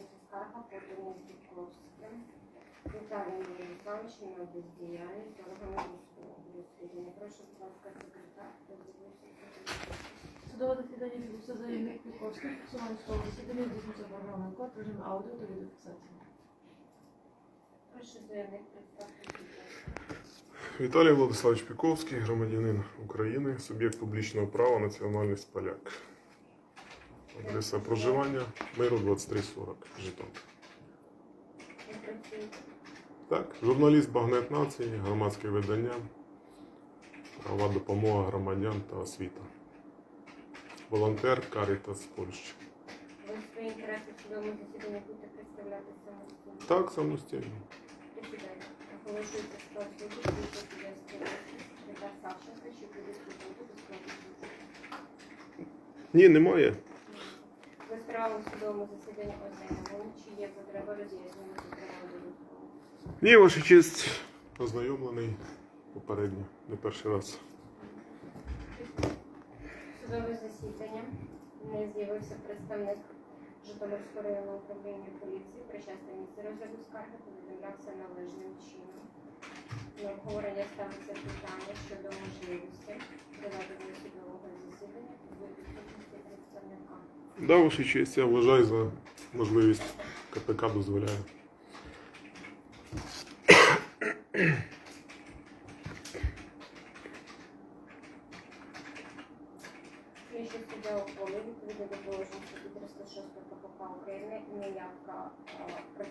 скарга подана Дубковським. Віталієм Владиславовичем на бездіяльність органу розслідування. Прошу, будь ласка, секретар, роздивився. Судове засідання відбувся заявник Піковський, фіксування судового засідання здійснюється програмою код, режим аудіо та відеофіксації. Прошу заявник представити. Віталій Владиславович Піковський, громадянин України, суб'єкт публічного права, національність поляк. Адреса проживання Миру 2340, Житомир. Так, журналіст Багнет Нації, громадське видання, права допомога громадян та освіта. Волонтер Карітас Польщі. Ви свої інтереси в судовому засіданні будете представляти самостійно? Так, самостійно. Присідайте. Оголошується склад суду, суддя секретар Савченко, що буде до складу. Ні, немає. Справу в судовому засіданні ознайомлені, чи є потреба роз'яснення зокрема додатково? Ні, ваша честь. Ознайомлений попередньо, не перший раз. Судове засідання не з'явився представник Житомирського районного управління поліції, причасне місце розгляду скарги повідомлявся належним чином. На обговорення ставиться питання щодо можливості проведення судового засідання у відсутності представника. Да, ваша честь, я вважаю за можливість КПК дозволяє. Слідчий суддя ухвалив відповідно до положень статті 306 КПК України неявка е, е,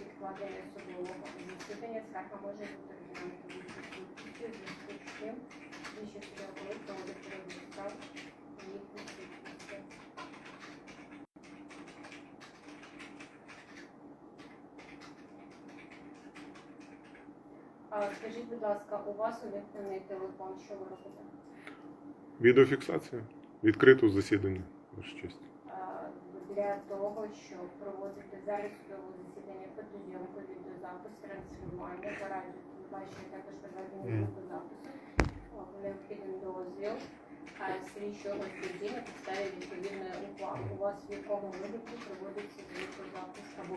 відкладення судового засідання. Скарга може бути розглянута А, Скажіть, будь ласка, у вас увімкнений телефон, що ви робите? Відеофіксація. Відкрито засідання, ваша честь. Для того, щоб проводити зараз судове засідання фотозйомку, відеозапис, транслювання, по радіо, також проведення Мгм. відеозапису, необхідний дозвіл слідчого судді на підставі відповідної ухвали. У вас в якому випадку проводиться звукозапис або?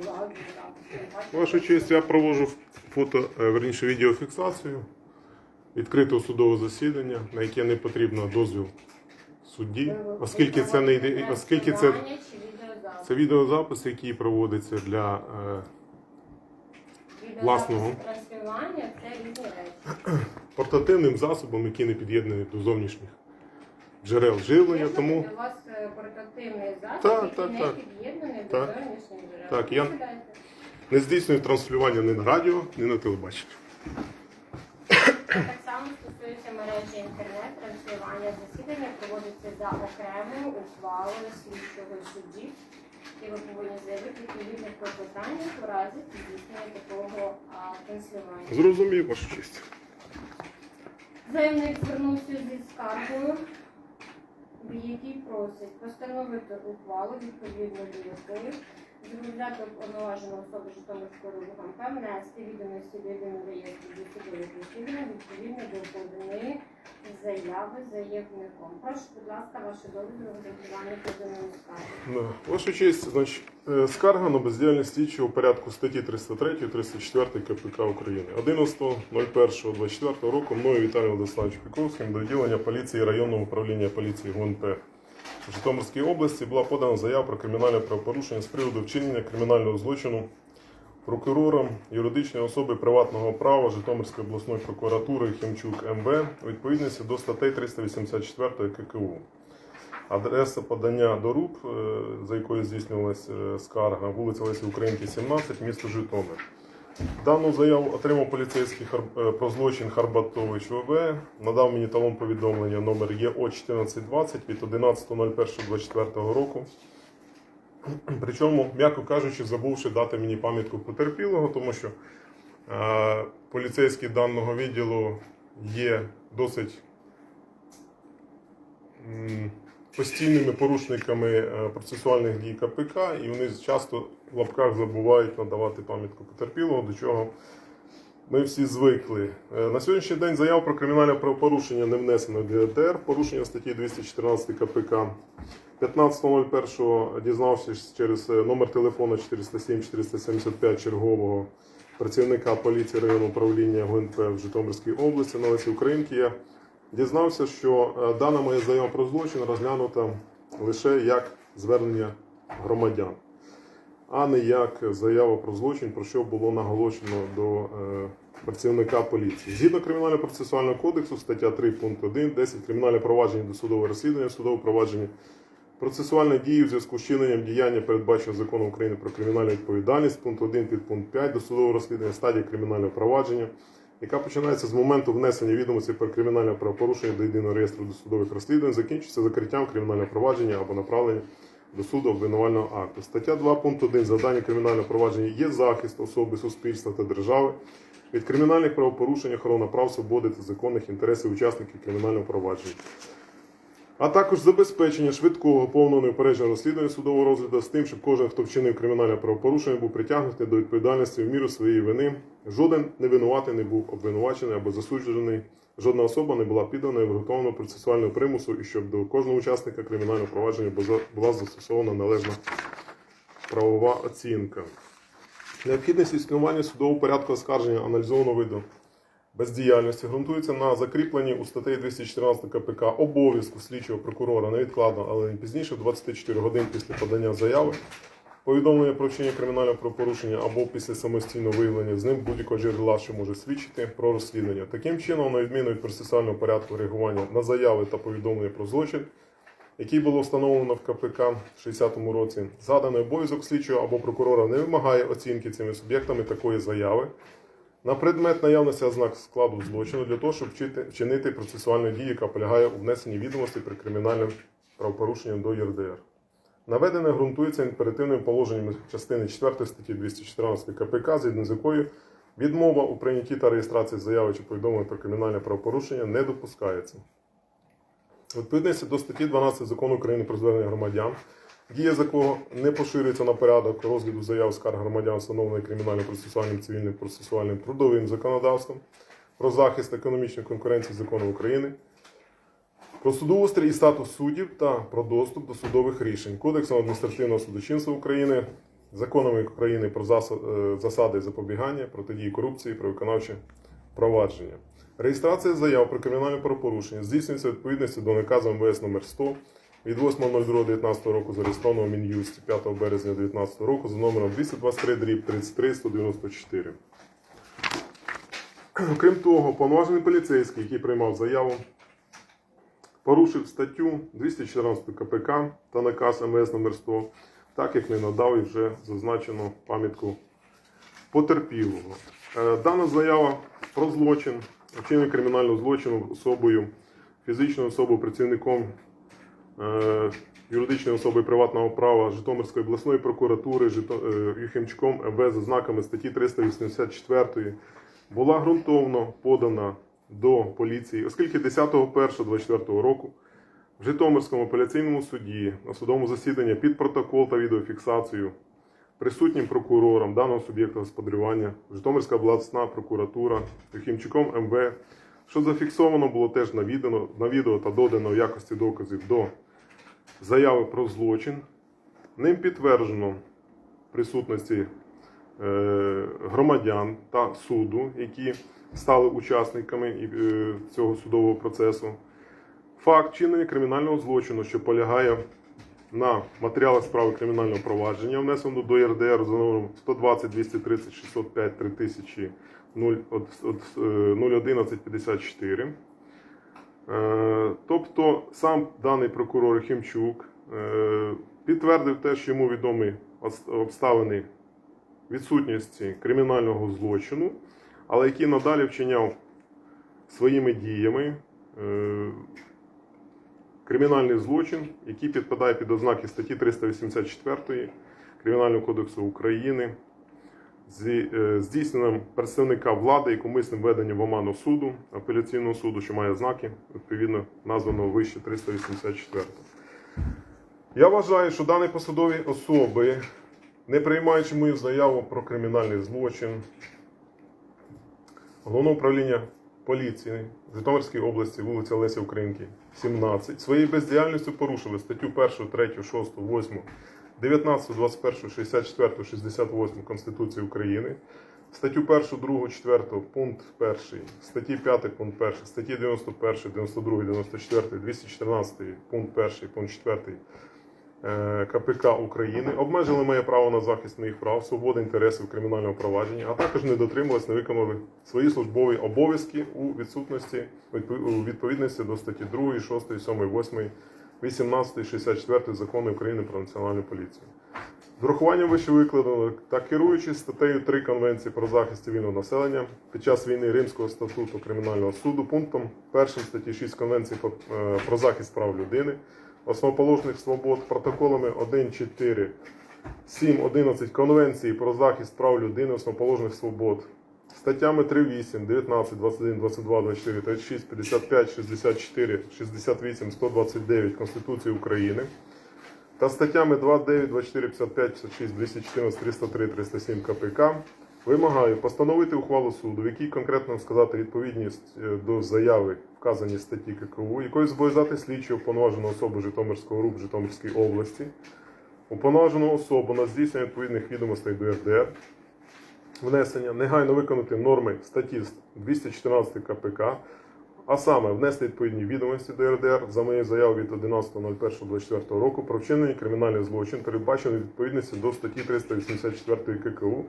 Телебачення, Ваша честь, я проводжу фото, е, верніше відеофіксацію відкритого судового засідання, на яке не потрібно дозвіл судді, оскільки це не йде, оскільки це, це відеозапис, який проводиться для е, власного. Відеозапис це різні речі. портативним засобом, який не під'єднаний до зовнішніх джерел живлення. Тому У вас е, портативний засіб, Так, який так, не так. під'єднаний до Так. зовнішніх джерел. Так, я- не здійснює транслювання ні на радіо, ні на телебачення. Так само стосується мережі інтернет, транслювання засідання проводиться за окремою ухвалою слідчого судді. І ви повинні заявити відповідне клопотання у разі здійснення такого транслювання. Зрозумів, ваша честь. Заявник звернувся зі скаргою, в якій просить постановити ухвалу, відповідно до якої зобов'язати уповноважену особу Житомирського РУГМП внести відомості до єдиного реєстру досудових розслідувань відповідно до поданої заяви заявником. Прошу, будь ласка, ваше дозвіл розглядання поданої скарги. Да. Ваша честь, значить, е, скарга на бездіяльність слідчого порядку статті 303-304 КПК України. 11.01.24 року мною Віталієм Владиславовичем Піковським до відділення поліції районного управління поліції ГУНП в Житомирській області була подана заява про кримінальне правопорушення з приводу вчинення кримінального злочину прокурором юридичної особи приватного права Житомирської обласної прокуратури Хімчук МВ відповідності до статей 384 ККУ. Адреса подання до РУП, е, за якою здійснювалася е, скарга, вулиця Лесі Українки, 17, місто Житомир. Дану заяву отримав поліцейський е, про злочин Харбатович ВВ. Надав мені талон повідомлення номер ЄО 1420 від 11.01.24 року. Причому, м'яко кажучи, забувши дати мені пам'ятку потерпілого, тому що е, поліцейські даного відділу є досить м, постійними порушниками е, процесуальних дій КПК, і вони часто в лапках забувають надавати пам'ятку потерпілого, до чого ми всі звикли. Е, На сьогоднішній день заяв про кримінальне правопорушення не внесено в ДТР, порушення статті 214 КПК. 15.01 дізнався через е, номер телефону 407-475 чергового працівника поліції районного управління ГУНП в Житомирській області на Лесі Українки. Я дізнався, що е, дана моя заява про злочин розглянута лише як звернення громадян, а не як заява про злочин, про що було наголошено до е, працівника поліції. Згідно кримінального процесуального кодексу, стаття 3 пункт 1, 10 кримінальне провадження до судового розслідування, судове провадження Процесуальні дії у зв'язку з чиненням діяння передбачено законом України про кримінальну відповідальність, пункт 1 під пункт 5 до судового розслідування стадії кримінального провадження, яка починається з моменту внесення відомостей про кримінальне правопорушення до єдиного реєстру досудових розслідувань, закінчується закриттям кримінального провадження або направлення до суду обвинувального акту. Стаття 2 пункт 1 завдання кримінального провадження є захист особи, суспільства та держави від кримінальних правопорушень, охорона прав, свободи та законних інтересів учасників кримінального провадження а також забезпечення швидкого повного неупередженого розслідування судового розгляду з тим, щоб кожен, хто вчинив кримінальне правопорушення, був притягнутий до відповідальності в міру своєї вини. Жоден невинуватий не був обвинувачений або засуджений. Жодна особа не була піддана і виготовлена процесуального примусу, і щоб до кожного учасника кримінального провадження була- застосована належна правова оцінка. Необхідність існування судового порядку оскарження аналізованого виду бездіяльності ґрунтується на закріпленні у статті 214 КПК обов'язку слідчого прокурора невідкладно, але не пізніше 24 годин після подання заяви, повідомлення про вчинення кримінального правопорушення або після самостійного виявлення з ним будь-якого джерела, що може свідчити про розслідування. Таким чином, на відміну від процесуального порядку реагування на заяви та повідомлення про злочин, який було встановлено в КПК в 60-му році, згаданий обов'язок слідчого або прокурора не вимагає оцінки цими суб'єктами такої заяви на предмет наявності ознак складу злочину для того, щоб вчинити процесуальну дію, яка полягає у внесенні відомостей при кримінальному правопорушенні до ЄРДР. Наведене ґрунтується імперативними положеннями частини 4 статті 214 КПК, згідно з якою відмова у прийнятті та реєстрації заяви чи повідомлення про кримінальне правопорушення не допускається. Відповідності до статті 12 закону України про звернення громадян, дія з якого не поширюється на порядок розгляду заяв скарг громадян, встановлений кримінальним процесуальним, цивільним процесуальним трудовим законодавством, про захист економічної конкуренції закону України, про судоустрій і статус суддів та про доступ до судових рішень, Кодексом адміністративного судочинства України, законами України про е, засади запобігання, протидії корупції, про виконавче провадження. Реєстрація заяв про кримінальне правопорушення здійснюється відповідності до наказу МВС номер 100 від 8.02.19 року зареєстрованого в Мін'юсті 5 березня 2019 року за номером 223 дріб 33 194. Крім того, повноважений поліцейський, який приймав заяву, порушив статтю 214 КПК та наказ МВС номер 100, так як не надав і вже зазначену пам'ятку потерпілого. Е, Дана заява про злочин, вчинення кримінального злочину особою, фізичною особою, працівником юридичної особи приватного права Житомирської обласної прокуратури е, Юхимчуком МВ за знаками статті 384 була ґрунтовно подана до поліції, оскільки 10.01.24 року в Житомирському апеляційному суді на судовому засіданні під протокол та відеофіксацію присутнім прокурором даного суб'єкта господарювання Житомирська обласна прокуратура Юхімчуком МВ, що зафіксовано було теж на відео та додано в якості доказів до заяви про злочин. Ним підтверджено присутності е, громадян та суду, які стали учасниками е, цього судового процесу. Факт чинення кримінального злочину, що полягає на матеріалах справи кримінального провадження, внесено до ЄРДР за номером 120 230 605 3000 011 54. Е, Тобто сам даний прокурор Хімчук е, підтвердив те, що йому відомі обставини відсутності кримінального злочину, але який надалі вчиняв своїми діями е, кримінальний злочин, який підпадає під ознаки статті 384 Кримінального кодексу України е, здійсненням представника влади і умисним веденням в оману суду, апеляційного суду, що має знаки, відповідно названого вище 384. Я вважаю, що дані посадові особи, не приймаючи мою заяву про кримінальний злочин, Головного управління поліції Житомирської області, вулиця Леся Українки, 17, своєю бездіяльністю порушили статтю 1, 3, 6, 8, 19, 21, 64, 68 Конституції України, статтю 1, 2, 4, пункт 1, статті 5, пункт 1, статті 91, 92, 94, 214, пункт 1, пункт 4 е, КПК України, обмежили моє право на захист моїх прав, свободи інтересів в кримінальному провадженні, а також не дотримувались, не виконали свої службові обов'язки у відсутності у відповідності до статті 2, 6, 7, 8, 18, 64 Закону України про національну поліцію. З урахуванням вище викладеного та керуючись статтею 3 Конвенції про захист цивільного населення під час війни Римського статуту Кримінального суду, пунктом 1 статті 6 Конвенції про, е, про захист прав людини, основоположних свобод, протоколами 1, 4, 7, 11 Конвенції про захист прав людини, основоположних свобод, статтями 3, 8, 19, 21, 22, 24, 36, 55, 64, 68, 129 Конституції України та статтями 2, 9, 24, 55, 56, 214, 303, 307 КПК вимагаю постановити ухвалу суду, в якій конкретно сказати відповідність е, до заяви вказані статті ККУ, якою зобов'язати слідчу уповноважену особу Житомирського РУП Житомирській області, уповноважену особу на здійснення відповідних відомостей до РДР, внесення, негайно виконати норми статті 214 КПК, а саме внести відповідні відомості до РДР за моєю заявою від 11.01.24 року про вчинення кримінальних злочин, передбачений відповідності до статті 384 ККУ,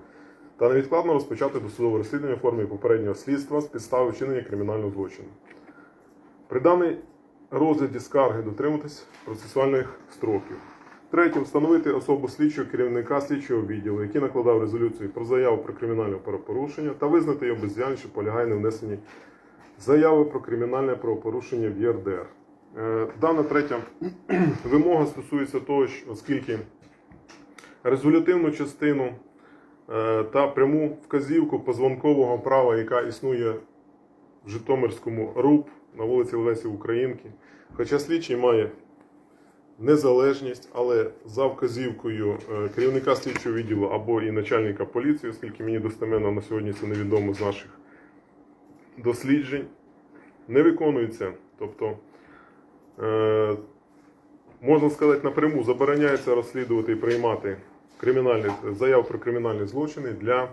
та невідкладно розпочати досудове розслідування в формі попереднього слідства з підстави вчинення кримінального злочину. При даній розгляді скарги дотримуватись процесуальних строків. Третє, встановити особу слідчого керівника слідчого відділу, який накладав резолюцію про заяву про кримінальне правопорушення, та визнати його бездіяльність, що полягає на внесенні заяви про кримінальне правопорушення в ЄРДР. Е, Дана третя вимога стосується того, що оскільки резолютивну частину е, та пряму вказівку позвонкового права, яка існує в Житомирському РУП на вулиці Лесі Українки, хоча слідчий має незалежність, але за вказівкою е, керівника слідчого відділу або і начальника поліції, оскільки мені достеменно на сьогодні це невідомо з наших досліджень, не виконується. Тобто, е, можна сказати, напряму забороняється розслідувати і приймати кримінальні, заяв про кримінальні злочини для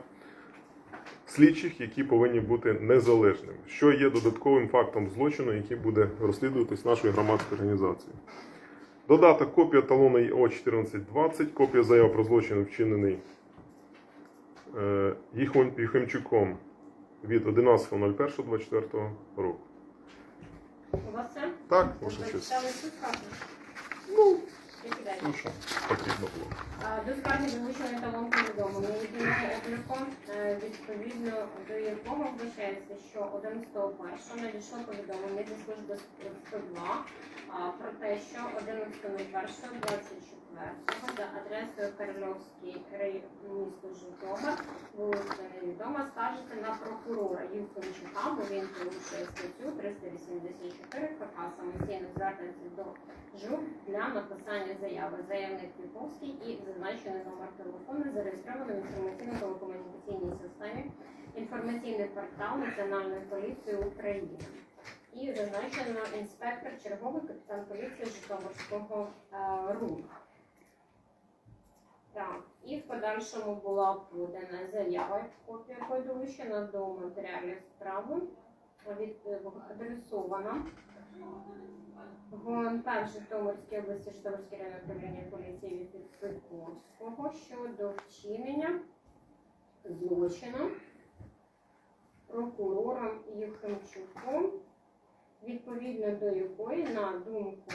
слідчих, які повинні бути незалежними, що є додатковим фактом злочину, який буде розслідуватись нашою громадською організацією. Додаток копія талона О1420, копія заяв про злочин вчинений е, Єхимчуком від 11.01.24 року. У вас це? Так, ваша Ви честь. Ну? Ну що потрібно було. До скарги залучений талон повідомлення, єдиним обліком, е, відповідно до якого вбачається, що 11.01 надійшло повідомлення зі служби 102 а, про те, що 11.01.24 за адресою Карловський район місто Житомир, вулиця невідома, скажете на прокурора Євкончука, бо він порушує статтю 384 КК самостійно звертається до ЖУК для написання заяви. Заявник Піковський і зазначений номер телефону зареєстровано в інформаційно-телекомунікаційній системі інформаційний портал Національної поліції України. І зазначено інспектор черговий капітан поліції Житомирського е, РУ. Так, і в подальшому була подана заява, копія долучена до матеріалів справи, адресована ГУНП Житомирській області Житомирське районне управління поліції від Петковського щодо вчинення злочину прокурором Єхимчуком, відповідно до якої, на думку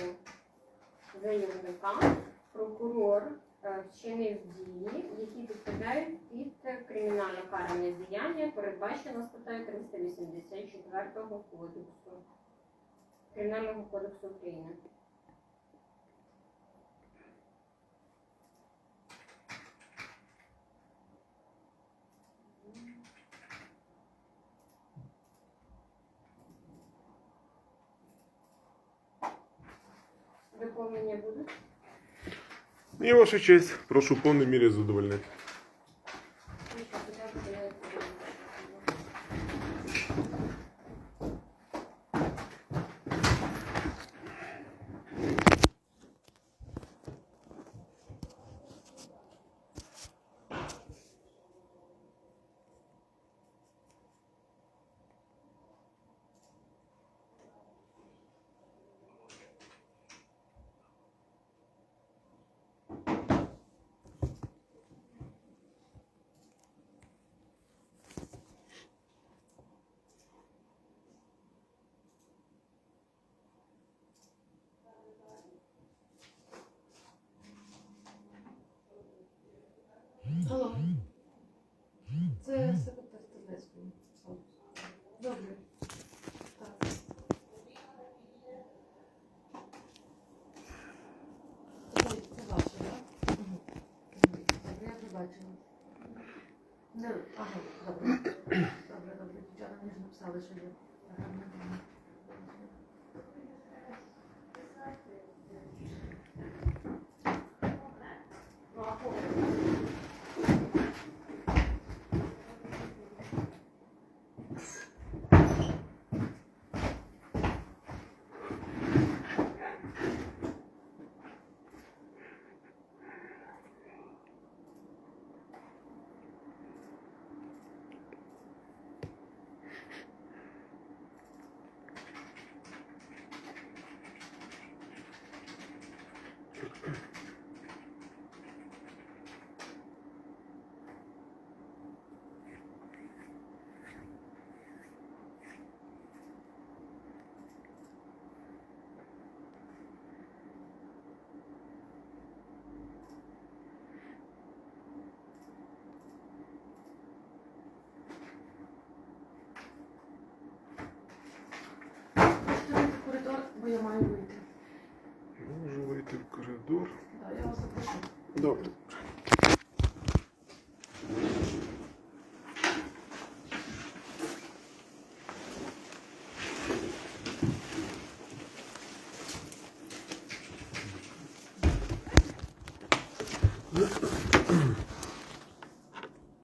заявника, прокурор вчинив дії, які підпадають під кримінально каране діяння, передбачено статтею 384 кодексу. Кримінального кодексу України. Доповнення будуть? І ваша честь, прошу в повній мірі задовольнити. Ну, що, питання, я відповім. Алло. Це секретар Стрілецької. Добре. Так. Це, це ваше, так? Угу. Добре, я побачила. Не, ага, добре. Добре, добре. Дівчата мені ж написали, що є. Ага, нормально. Можете вийти в коридор, бо я маю вийти. Можу вийти в коридор. Так, я вас запрошу. Добре.